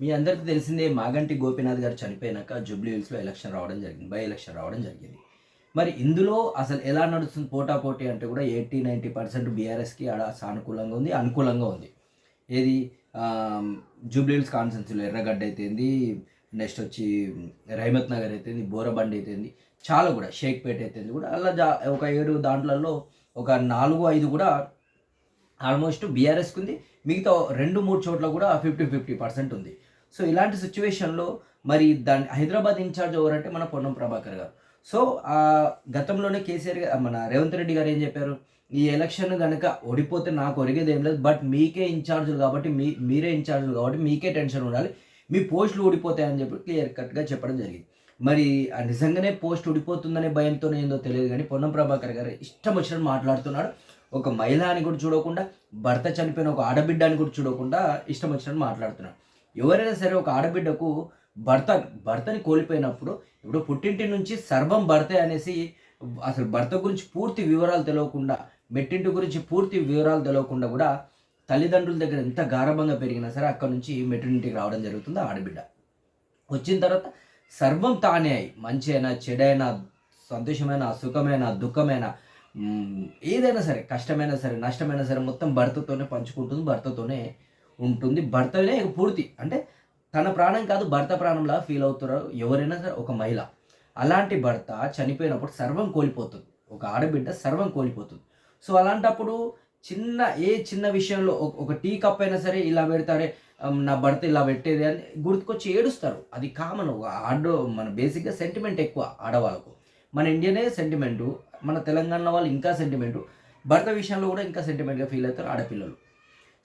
మీ అందరికీ తెలిసిందే మాగంటి గోపీనాథ్ గారు చనిపోయినాక జూబ్లీ హిల్స్లో ఎలక్షన్ రావడం జరిగింది. బై ఎలక్షన్ రావడం జరిగింది. మరి ఇందులో అసలు ఎలా నడుస్తుంది పోటా పోటీ అంటే కూడా ఎయిటీ నైంటీ పర్సెంట్ బీఆర్ఎస్కి ఆడ సానుకూలంగా ఉంది అనుకూలంగా ఉంది. ఏది? జూబ్లీ హిల్స్ కాన్సెన్సీలో ఎర్రగడ్డ అయితేంది నెక్స్ట్ వచ్చి రహమత్ నగర్ అయితేంది బోరబండి అయితేంది చాలా కూడా షేక్పేట అయితేంది కూడా అలా జా ఒక ఏడు దాంట్లలో ఒక నాలుగు ఐదు కూడా ఆల్మోస్ట్ బీఆర్ఎస్కి ఉంది. మిగతా రెండు మూడు చోట్ల కూడా ఫిఫ్టీ ఫిఫ్టీ పర్సెంట్ ఉంది. సో ఇలాంటి సిచ్యువేషన్లో మరి దాని హైదరాబాద్ ఇన్ఛార్జ్ ఎవరంటే మన పొన్నం ప్రభాకర్ గారు. సో గతంలోనే కేసీఆర్ మన రేవంత్ రెడ్డి గారు ఏం చెప్పారు? ఈ ఎలక్షన్ కనుక ఓడిపోతే నాకు ఒరిగేది ఏం లేదు బట్ మీకే ఇన్ఛార్జులు కాబట్టి మీ మీరే ఇన్ఛార్జులు కాబట్టి మీకే టెన్షన్ ఉండాలి. మీ పోస్టులు ఊడిపోతాయని చెప్పి క్లియర్ కట్గా చెప్పడం జరిగింది. మరి ఆ నిజంగానే పోస్ట్ ఊడిపోతుందనే భయంతో ఏందో తెలియదు కానీ పొన్నం ప్రభాకర్ గారు ఇష్టం వచ్చినట్టు మాట్లాడుతున్నాడు. ఒక మహిళ అని కూడా చూడకుండా భర్త చనిపోయిన ఒక ఆడబిడ్డ అని కూడా చూడకుండా ఇష్టం వచ్చినట్టు మాట్లాడుతున్నాడు. ఎవరైనా సరే ఒక ఆడబిడ్డకు భర్త భర్తని కోల్పోయినప్పుడు ఇప్పుడు పుట్టింటి నుంచి సర్వం భర్తే అనేసి అసలు భర్త గురించి పూర్తి వివరాలు తెలియకుండా మెట్టింటి గురించి పూర్తి వివరాలు తెలియకుండా కూడా తల్లిదండ్రుల దగ్గర ఎంత గారభంగా పెరిగినా సరే అక్కడ నుంచి మెట్టింటికి రావడం జరుగుతుంది ఆడబిడ్డ. వచ్చిన తర్వాత సర్వం తానే అయి మంచి అయినా చెడైనా సంతోషమైన సుఖమైన దుఃఖమైన ఏదైనా సరే కష్టమైనా సరే నష్టమైనా సరే మొత్తం భర్తతోనే పంచుకుంటుంది భర్తతోనే ఉంటుంది. భర్తనే ఇక పూర్తి. అంటే తన ప్రాణం కాదు భర్త ప్రాణంలా ఫీల్ అవుతారు ఎవరైనా సరే ఒక మహిళ. అలాంటి భర్త చనిపోయినప్పుడు సర్వం కోల్పోతుంది. ఒక ఆడబిడ్డ సర్వం కోల్పోతుంది. సో అలాంటప్పుడు చిన్న ఏ చిన్న విషయంలో ఒక- టీ కప్ అయినా సరే ఇలా పెడతారే నా భర్త ఇలా పెట్టేది అని గుర్తుకొచ్చి ఏడుస్తారు. అది కామన్ ఒక ఆడ మన బేసిక్గా సెంటిమెంట్ ఎక్కువ ఆడవాళ్ళకు. మన ఇండియనే సెంటిమెంటు మన తెలంగాణ వాళ్ళు ఇంకా సెంటిమెంటు భర్త విషయంలో కూడా ఇంకా సెంటిమెంట్గా ఫీల్ అవుతారు ఆడపిల్లలు.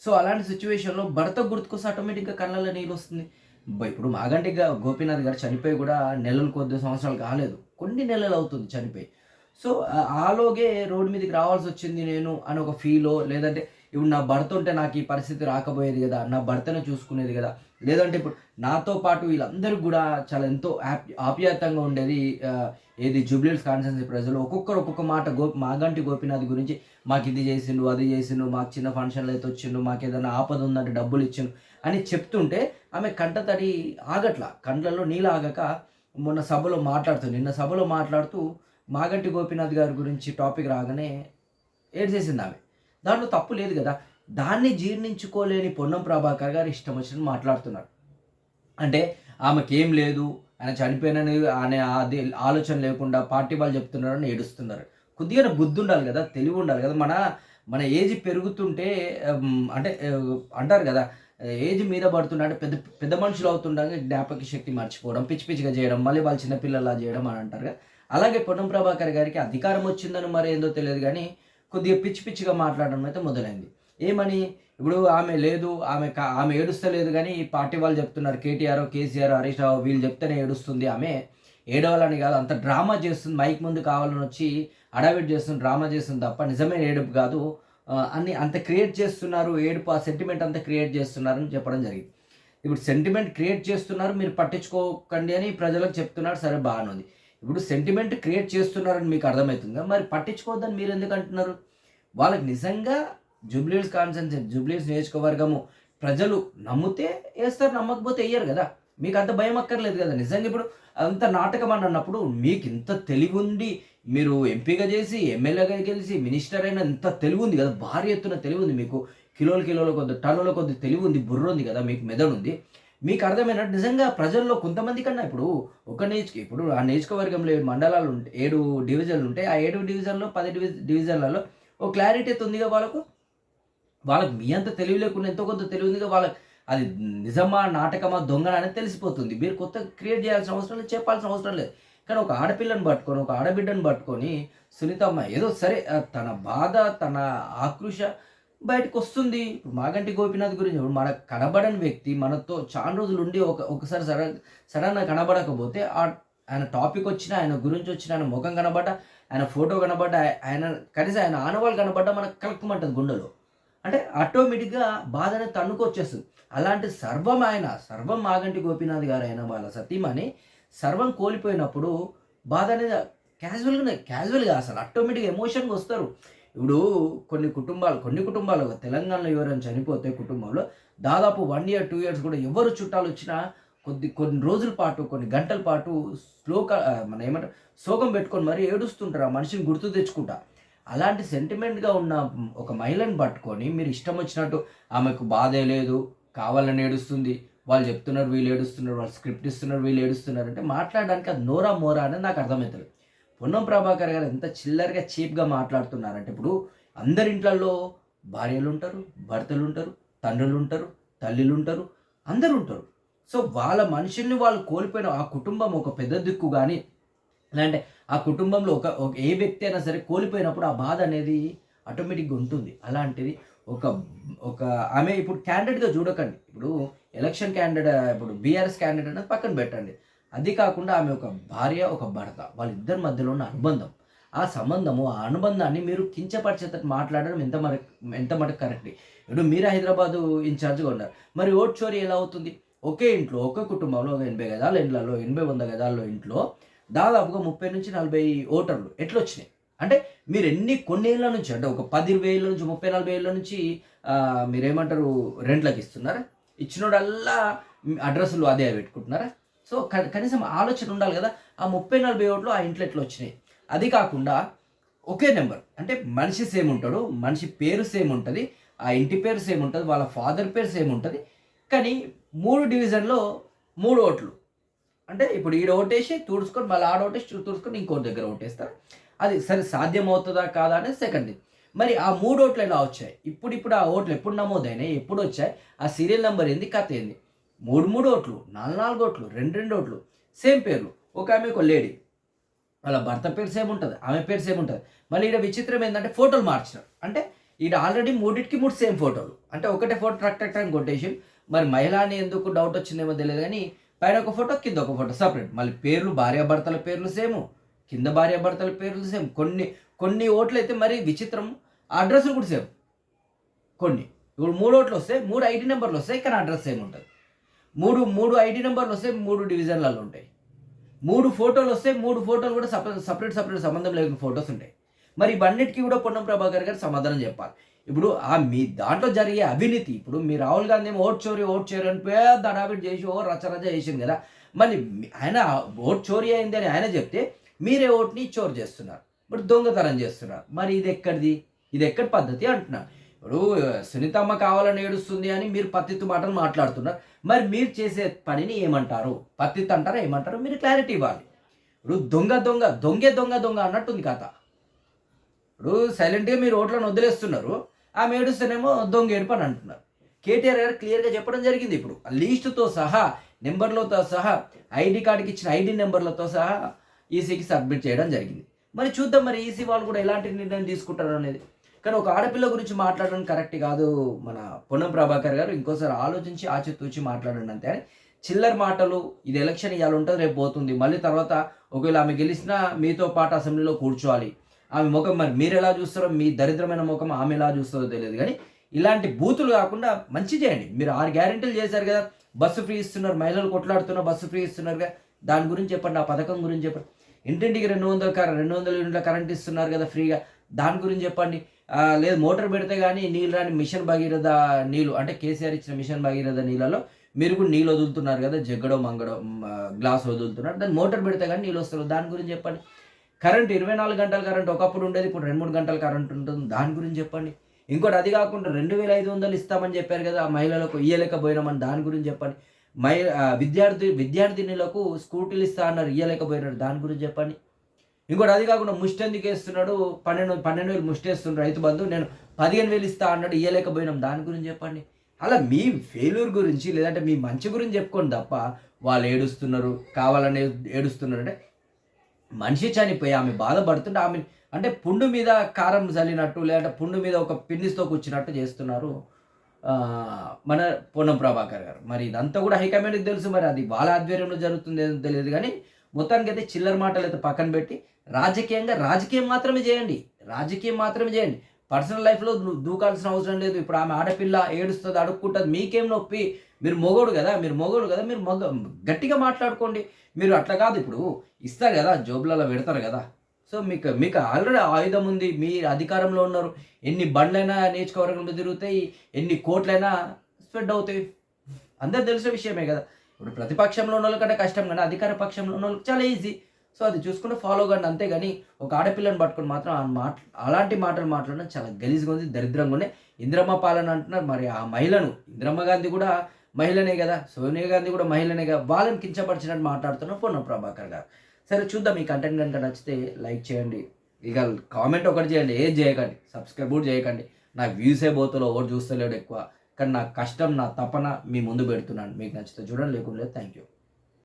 సో అలాంటి సిచ్యువేషన్లో భర్త గుర్తుకొస్తే ఆటోమేటిక్గా కళ్ళల్లో నీళ్ళు వస్తుంది. ఇప్పుడు మాగంటిగా గోపీనాథ్ గారు చనిపోయి కూడా నెలలు కొద్ది సంవత్సరాలు కాలేదు. కొన్ని నెలలు అవుతుంది చనిపోయి. సో ఆలోగే రోడ్డు మీదకి రావాల్సి వచ్చింది నేను అని ఒక ఫీలో లేదంటే ఇప్పుడు నా భర్త ఉంటే నాకు ఈ పరిస్థితి రాకపోయేది కదా నా భర్తనే చూసుకునేది కదా లేదంటే ఇప్పుడు నాతో పాటు వీళ్ళందరూ కూడా చాలా ఎంతో ఆప్- ఆప్యాయతంగా ఉండేది ఏది జూబ్లీస్ కాన్సెన్సీ ప్రజలు. ఒక్కొక్కరు ఒక్కొక్క మాట గో మాగంటి గోపీనాథ్ గురించి మాకు ఇది చేసిండు అది చేసిండు మాకు చిన్న ఫంక్షన్లు అయితే వచ్చిండు మాకు ఏదైనా ఆపద ఉందంటే డబ్బులు ఇచ్చిండు అని చెప్తుంటే ఆమె కంట తడి ఆగట్ల. కండ్లలో నీళ్ళు ఆగక మొన్న సభలో మాట్లాడుతూ నిన్న సభలో మాట్లాడుతూ మాగంటి గోపినాథ్ గారి గురించి టాపిక్ రాగానే ఏడ్చేసింది ఆమె. దాంట్లో తప్పు లేదు కదా. దాన్ని జీర్ణించుకోలేని పొన్నం ప్రభాకర్ గారు ఇష్టం వచ్చినట్టు మాట్లాడుతున్నారు. అంటే ఆమెకేం లేదు ఆయన చనిపోయినని అనే అది ఆలోచన లేకుండా పార్టీ వాళ్ళు చెప్తున్నారని ఏడుస్తున్నారు. కొద్దిగా బుద్ధి ఉండాలి కదా తెలివి ఉండాలి కదా. మన మన ఏజ్ పెరుగుతుంటే అంటే అంటారు కదా ఏజ్ మీద పడుతుంటే పెద్ద పెద్ద మనుషులు అవుతుండగా జ్ఞాపక శక్తి మర్చిపోవడం పిచ్చి పిచ్చిగా చేయడం మళ్ళీ వాళ్ళు చిన్నపిల్లలా చేయడం అని అంటారు కదా. అలాగే పొన్నం ప్రభాకర్ గారికి అధికారం వచ్చిందని మరి ఏందో తెలియదు కానీ కొద్దిగా పిచ్చి పిచ్చిగా మాట్లాడడం అయితే మొదలైంది. ఏమని? ఇప్పుడు ఆమె లేదు ఆమె ఆమె ఏడుస్తలేదు కానీ ఈ పార్టీ వాళ్ళు చెప్తున్నారు కేటీఆర్ కేసీఆర్ హరీష్ రావు వీళ్ళు చెప్తేనే ఏడుస్తుంది ఆమె. ఏడవాలని కాదు అంత డ్రామా చేస్తుంది మైక్ ముందు కావాలని వచ్చి అడావిడ్ చేస్తుంది డ్రామా చేస్తుంది తప్ప నిజమే ఏడుపు కాదు. అన్ని అంత క్రియేట్ చేస్తున్నారు ఏడుపు ఆ సెంటిమెంట్ అంతా క్రియేట్ చేస్తున్నారని చెప్పడం జరిగింది. ఇప్పుడు సెంటిమెంట్ క్రియేట్ చేస్తున్నారు మీరు పట్టించుకోకండి అని ప్రజలకు చెప్తున్నారు సరే బాగానే ఉంది. ఇప్పుడు సెంటిమెంట్ క్రియేట్ చేస్తున్నారని మీకు అర్థమవుతుందా? మరి పట్టించుకోవద్దని మీరు ఎందుకు అంటున్నారు? వాళ్ళకి నిజంగా జూబ్లీస్ కాన్సెన్స్ జూబ్లీస్ నియోజకవర్గము ప్రజలు నమ్మితే వేస్తారు నమ్మకపోతే వేయరు కదా. మీకు అంత భయం అక్కర్లేదు కదా. నిజంగా ఇప్పుడు అంత నాటకం అని అన్నప్పుడు మీకు ఇంత తెలివి ఉంది. మీరు ఎంపీగా చేసి ఎమ్మెల్యేగా గెలిచి మినిస్టర్ అయినా ఇంత తెలివి ఉంది కదా. భారీ ఎత్తున తెలివి ఉంది మీకు. కిలోల కిలోల కొద్ది టన్నుల కొద్ది తెలివి ఉంది బుర్ర ఉంది కదా మీకు మెదడు ఉంది. మీకు అర్థమైనట్టు నిజంగా ప్రజల్లో కొంతమంది కన్నా ఇప్పుడు ఒక నియోజక ఇప్పుడు ఆ నియోజకవర్గంలో మండలాలు ఉంటాయి ఏడు డివిజన్లు ఉంటాయి ఆ ఏడు డివిజన్లో పది డివి డివిజన్లలో ఓ క్లారిటీ అయితే ఉందిగా వాళ్ళకు? వాళ్ళకి మీ అంత తెలివి లేకుండా ఎంతో కొంత తెలివి ఉందిగా వాళ్ళకి అది నిజమా నాటకమా దొంగ అనేది తెలిసిపోతుంది. మీరు కొత్త క్రియేట్ చేయాల్సిన అవసరం లేదు చెప్పాల్సిన అవసరం లేదు. కానీ ఒక ఆడపిల్లని పట్టుకొని ఒక ఆడబిడ్డను పట్టుకొని సునీతమ్మ ఏదో సరే తన బాధ తన ఆక్రోష బయటకు వస్తుంది. ఇప్పుడు మాగంటి గోపీనాథ్ గురించి ఇప్పుడు కనబడని వ్యక్తి మనతో చాలా రోజులు ఉండి ఒక ఒకసారి సడన్ సడన్గా కనబడకపోతే ఆ ఆయన టాపిక్ వచ్చిన ఆయన గురించి వచ్చిన ఆయన ముఖం కనబడ్డ ఆయన ఫోటో కనబడ్డ ఆయన కనీసం ఆయన ఆనవాళ్ళు కనబడ్డ మనకు కలకమంటుంది గుండెలో. అంటే ఆటోమేటిక్గా బాధ అనేది తన్నుకొచ్చేస్తుంది. అలాంటి సర్వం ఆయన సర్వం మాగంటి గోపీనాథ్ గారు అయిన వాళ్ళ సతీమణి సర్వం కోల్పోయినప్పుడు బాధ అనేది క్యాజువల్గానే క్యాజువల్గా అసలు ఆటోమేటిక్గా ఎమోషన్గా వస్తారు. ఇప్పుడు కొన్ని కుటుంబాలు కొన్ని కుటుంబాలు తెలంగాణలో ఎవరైనా చనిపోతే కుటుంబంలో దాదాపు వన్ ఇయర్ టూ ఇయర్స్ కూడా ఎవరు చుట్టాలు వచ్చినా కొద్ది కొన్ని రోజుల పాటు కొన్ని గంటల పాటు శ్లోక మన ఏమంటారు శోకం పెట్టుకొని మరీ ఏడుస్తుంటారు. ఆ మనిషిని గుర్తు తెచ్చుకుంటా. అలాంటి సెంటిమెంట్గా ఉన్న ఒక మహిళను పట్టుకొని మీరు ఇష్టం వచ్చినట్టు ఆమెకు బాధే లేదు కావాలని ఏడుస్తుంది వాళ్ళు చెప్తున్నారు వీళ్ళు ఏడుస్తున్నారు వాళ్ళు స్క్రిప్ట్ ఇస్తున్నారు వీళ్ళు ఏడుస్తున్నారు అంటే మాట్లాడడానికి అది నోరా మోరా అనేది నాకు అర్థమవుతుంది. పొన్నం ప్రభాకర్ గారు ఎంత చిల్లరగా చీప్గా మాట్లాడుతున్నారంటే ఇప్పుడు అందరి ఇంట్లలో భార్యలు ఉంటారు భర్తలు ఉంటారు తండ్రులు ఉంటారు తల్లిలు ఉంటారు అందరు ఉంటారు. సో వాళ్ళ మనుషుల్ని వాళ్ళు కోల్పోయిన ఆ కుటుంబం ఒక పెద్ద దిక్కు కానీ లేదంటే ఆ కుటుంబంలో ఒక ఒక ఏ వ్యక్తి అయినా సరే కోల్పోయినప్పుడు ఆ బాధ అనేది ఆటోమేటిక్గా ఉంటుంది. అలాంటిది ఒక ఒక ఆమె ఇప్పుడు క్యాండిడేట్గా చూడకండి. ఇప్పుడు ఎలక్షన్ క్యాండిడేట్ ఇప్పుడు బీఆర్ఎస్ క్యాండిడేట్ అనేది పక్కన పెట్టండి. అది కాకుండా ఆమె ఒక భార్య ఒక భర్త వాళ్ళిద్దరి మధ్యలో ఉన్న అనుబంధం. ఆ సంబంధము ఆ అనుబంధాన్ని మీరు కించపరిచేటట్టు మాట్లాడడం ఎంత మరి ఎంత మటుకు కరెక్ట్ ఇప్పుడు మీరు హైదరాబాదు ఇన్ఛార్జ్గా ఉన్నారు. మరి ఓట్ చోరీ ఎలా అవుతుంది? ఒకే ఇంట్లో ఒకే కుటుంబంలో ఒక ఎనభై గదాల ఇండ్లలో ఎనభై వంద గదాల్లో ఇంట్లో దాదాపుగా ముప్పై నుంచి నలభై ఓటర్లు ఎట్లా వచ్చినాయి అంటే మీరు ఎన్ని కొన్ని ఏళ్ళ నుంచి అంటే ఒక పది ఇరవై ఏళ్ళ నుంచి ముప్పై నలభై ఏళ్ళ నుంచి మీరేమంటారు రెంట్లకు ఇస్తున్నారా? ఇచ్చినోడల్లా అడ్రస్లు అదే పెట్టుకుంటున్నారా? సో కనీసం ఆలోచన ఉండాలి కదా ఆ ముప్పై నలభై ఓట్లు ఆ ఇంట్లో ఎట్లా వచ్చినాయి అది కాకుండా ఒకే నెంబర్ అంటే మనిషి సేమ్ ఉంటాడు మనిషి పేరు సేమ్ ఉంటుంది ఆ ఇంటి పేరు సేమ్ ఉంటుంది వాళ్ళ ఫాదర్ పేరు సేమ్ ఉంటుంది కానీ మూడు డివిజన్లో మూడు ఓట్లు. అంటే ఇప్పుడు ఈడ ఓటేసి తుడుచుకొని మళ్ళీ ఆడ ఓటేసి చూ- తుడుచుకొని ఇంకో దగ్గర ఓటేస్తారు. అది సరే సాధ్యం అవుతుందా కాదా అనేది సెకండ్ మరి ఆ మూడు ఓట్లు ఎలా వచ్చాయి? ఇప్పుడు ఇప్పుడు ఆ ఓట్లు ఎప్పుడు నమోదైనాయి? ఎప్పుడు వచ్చాయి? ఆ సీరియల్ నెంబర్ ఏంది? కథ ఏంది? మూడు మూడు ఓట్లు నాలుగు నాలుగు ఓట్లు రెండు రెండు ఓట్లు సేమ్ పేర్లు. ఒక ఆమె ఒక లేడీ వాళ్ళ భర్త పేరు సేమ్ ఉంటుంది ఆమె పేరు సేమ్ ఉంటుంది. మళ్ళీ ఈడ విచిత్రం ఏంటంటే ఫోటోలు మార్చినారు. అంటే ఈడ ఆల్రెడీ మూడింటికి మూడు సేమ్ ఫోటోలు అంటే ఒకటే ఫోటో ట్రక్ ట్రక్ అని కొట్టేసి మరి మహిళ అని ఎందుకు డౌట్ వచ్చిందేమో తెలియదు కానీ పైన ఒక ఫోటో కింద ఒక ఫోటో సపరేట్ మళ్ళీ పేర్లు భార్యాభర్తల పేర్లు సేమ్. కింద భార్యాభర్తల పేర్లు సేమ్. కొన్ని కొన్ని ఓట్లు అయితే మరి విచిత్రం. అడ్రస్లు కూడా సేమ్. కొన్ని. ఇప్పుడు మూడు ఓట్లు వస్తే మూడు ఐడి నెంబర్లు వస్తాయి కానీ అడ్రస్ సేమ్ ఉంటుంది. మూడు మూడు ఐడి నెంబర్లు వస్తే మూడు డివిజన్లలో ఉంటాయి. మూడు ఫోటోలు వస్తే మూడు ఫోటోలు కూడా సపరేట్ సపరేట్ సపరేట్ సంబంధం లేని ఫోటోస్ ఉంటాయి. మరి ఇవన్నిటికీ కూడా పొన్నం ప్రభాకర్ గారు సమాధానం చెప్పాలి. ఇప్పుడు ఆ మీ దాంట్లో జరిగే అవినీతి ఇప్పుడు మీ రాహుల్ గాంధీ ఏమో ఓట్ చోరీ ఓట్ చోరీ అని పెద్ద అడాబిట్ చేసి ఓ రచ రచ చేసింది కదా. మళ్ళీ ఆయన ఓట్ చోరీ అయింది అని ఆయన చెప్తే మీరే ఓట్ని చోరు చేస్తున్నారు. ఇప్పుడు దొంగతనం చేస్తున్నారు. మరి ఇది ఎక్కడిది? ఇది ఎక్కడి పద్ధతి అంటున్నారు. ఇప్పుడు సునీతమ్మ కావాలని ఏడుస్తుంది అని మీరు పత్తిత్తు మాటలు మాట్లాడుతున్నారు. మరి మీరు చేసే పనిని ఏమంటారు? పత్తిత్తు అంటారా? ఏమంటారు? మీరు క్లారిటీ ఇవ్వాలి. ఇప్పుడు దొంగ దొంగ దొంగే దొంగ దొంగ అన్నట్టుంది కథ. ఇప్పుడు సైలెంట్గా మీరు ఓట్లను వదిలేస్తున్నారు. ఆమె ఏడుస్తేనేమో దొంగ ఏడుపు అని అంటున్నారు. కేటీఆర్ గారు క్లియర్గా చెప్పడం జరిగింది ఇప్పుడు. ఆ సహా నెంబర్లతో సహా ఐడి కార్డుకి ఇచ్చిన ఐడి నెంబర్లతో సహా ఈసీకి సబ్మిట్ చేయడం జరిగింది. మరి చూద్దాం మరి ఈసీ వాళ్ళు కూడా ఎలాంటి నిర్ణయం తీసుకుంటారు అనేది. కానీ ఒక ఆడపిల్ల గురించి మాట్లాడడం కరెక్ట్ కాదు మన పొన్నం ప్రభాకర్ గారు. ఇంకోసారి ఆలోచించి ఆచితూచి మాట్లాడండి అంతే. అని చిల్లర మాటలు ఇది ఎలక్షన్ ఇవాళ ఉంటుంది రేపు పోతుంది. మళ్ళీ తర్వాత ఒకవేళ ఆమె గెలిచినా మీతో పాటు అసెంబ్లీలో కూర్చోవాలి. ఆమె ముఖం మరి మీరు ఎలా చూస్తారో మీ దరిద్రమైన ముఖం ఆమె ఎలా చూస్తుందో తెలియదు. కానీ ఇలాంటి బూతులు కాకుండా మంచి చేయండి. మీరు ఆరు గ్యారెంటీలు చేశారు కదా బస్సు ఫ్రీ ఇస్తున్నారు మహిళలు కొట్లాడుతున్న బస్సు ఫ్రీ ఇస్తున్నారు కదా దాని గురించి చెప్పండి ఆ పథకం గురించి చెప్పండి. ఇంటింటికి రెండు వందల కర రెండు వందల యూనిట్ల కరెంట్ ఇస్తున్నారు కదా ఫ్రీగా దాని గురించి చెప్పండి. లేదు మోటార్ పెడితే కానీ నీళ్ళు రాని మిషన్ భగీరథ నీళ్ళు అంటే కేసీఆర్ ఇచ్చిన మిషన్ భగీరథ నీళ్ళలో మీరు కూడా నీళ్ళు వదులుతున్నారు కదా జగ్గడో మంగడో గ్లాస్ వదులుతున్నారు. దాన్ని మోటార్ పెడితే కానీ నీళ్ళు వస్తారు దాని గురించి చెప్పండి. కరెంట్ ఇరవై నాలుగు గంటల కరెంట్ ఒకప్పుడు ఉండేది ఇప్పుడు రెండు మూడు గంటల కరెంట్ ఉంటుంది. దాని గురించి చెప్పండి. ఇంకోటి అది కాకుండా రెండు వేల ఐదు వందలు ఇస్తామని చెప్పారు కదా ఆ మహిళలకు ఇయ్యలేకపోయినామని దాని గురించి చెప్పండి. మై విద్యార్థి విద్యార్థినులకు స్కూటీలు ఇస్తా అన్నారు ఇయ్యలేకపోయినారు దాని గురించి చెప్పండి. ఇంకోటి అది కాకుండా ముష్టి ఎందుకు వేస్తున్నాడు? పన్నెండు పన్నెండు వేలు ముష్టి వేస్తున్నాడు రైతు బంధు నేను పదిహేను వేలు ఇస్తా అన్నాడు ఇయ్యలేకపోయినాం దాని గురించి చెప్పండి. అలా మీ ఫెయిల్యూర్ గురించి లేదంటే మీ మంచి గురించి చెప్పుకోండి తప్ప వాళ్ళు ఏడుస్తున్నారు కావాలని ఏడుస్తున్నారు అంటే మనిషి చనిపోయి ఆమె బాధపడుతుంటే ఆమె అంటే పుండు మీద కారం చల్లినట్టు లేదంటే పుండు మీద ఒక పిన్నిస్తో కూర్చున్నట్టు చేస్తున్నారు మన పొన్నం ప్రభాకర్ గారు. మరి ఇదంతా కూడా హైకమాండ్కి తెలుసు మరి అది వాళ్ళ ఆధ్వర్యంలో జరుగుతుంది ఏదో తెలియదు కానీ మొత్తానికి అయితే చిల్లర మాటలు అయితే పక్కన పెట్టి రాజకీయంగా రాజకీయం మాత్రమే చేయండి రాజకీయం మాత్రమే చేయండి. పర్సనల్ లైఫ్లో దూకాల్సిన అవసరం లేదు. ఇప్పుడు ఆమె ఆడపిల్ల ఏడుస్తుంది అడుక్కుంటుంది మీకేం నొప్పి? మీరు మొగోడు కదా మీరు మొగోడు కదా మీరు మొగ గట్టిగా మాట్లాడుకోండి. మీరు అట్లా కాదు ఇప్పుడు. ఇస్తారు కదా జోబులలో పెడతారు కదా. సో మీకు మీకు ఆల్రెడీ ఆయుధం ఉంది మీ అధికారంలో ఉన్నారు. ఎన్ని బండ్లైనా నియోజకవర్గంలో తిరుగుతాయి ఎన్ని కోట్లైనా స్ప్రెడ్ అవుతాయి. అందరు తెలిసిన విషయమే కదా. ఇప్పుడు ప్రతిపక్షంలో ఉన్న వాళ్ళకంటే కష్టం కానీ అధికార పక్షంలో ఉన్న వాళ్ళకి చాలా ఈజీ సో అది చూసుకుంటే ఫాలో కండి అంతేగాని ఒక ఆడపిల్లని పట్టుకొని మాత్రం ఆ మాట అలాంటి మాటలు మాట్లాడడం చాలా గలీజ్గా ఉంది దరిద్రంగా ఉన్నాయి. ఇందిరమ్మ పాలన అంటున్నారు మరి ఆ మహిళను ఇందిరమ్మ గాంధీ కూడా మహిళనే కదా సోనియా గాంధీ కూడా మహిళనే కదా వాళ్ళని కించపరిచినట్టు మాట్లాడుతున్నారు పొన్న ప్రభాకర్ గారు. సరే చూద్దాం ఈ కంటెంట్ కనుక నచ్చితే లైక్ చేయండి. ఇక కామెంట్ ఒకటి చేయండి ఏది చేయకండి సబ్స్క్రైబ్ కూడా చేయకండి. నాకు వ్యూసే పోతులో ఎవరు చూస్తలేడు ఎక్కువ. కానీ నా కష్టం నా తపన మీ ముందు పెడుతున్నాను. మీకు నచ్చితే చూడండి లేకుండా థ్యాంక్ యూ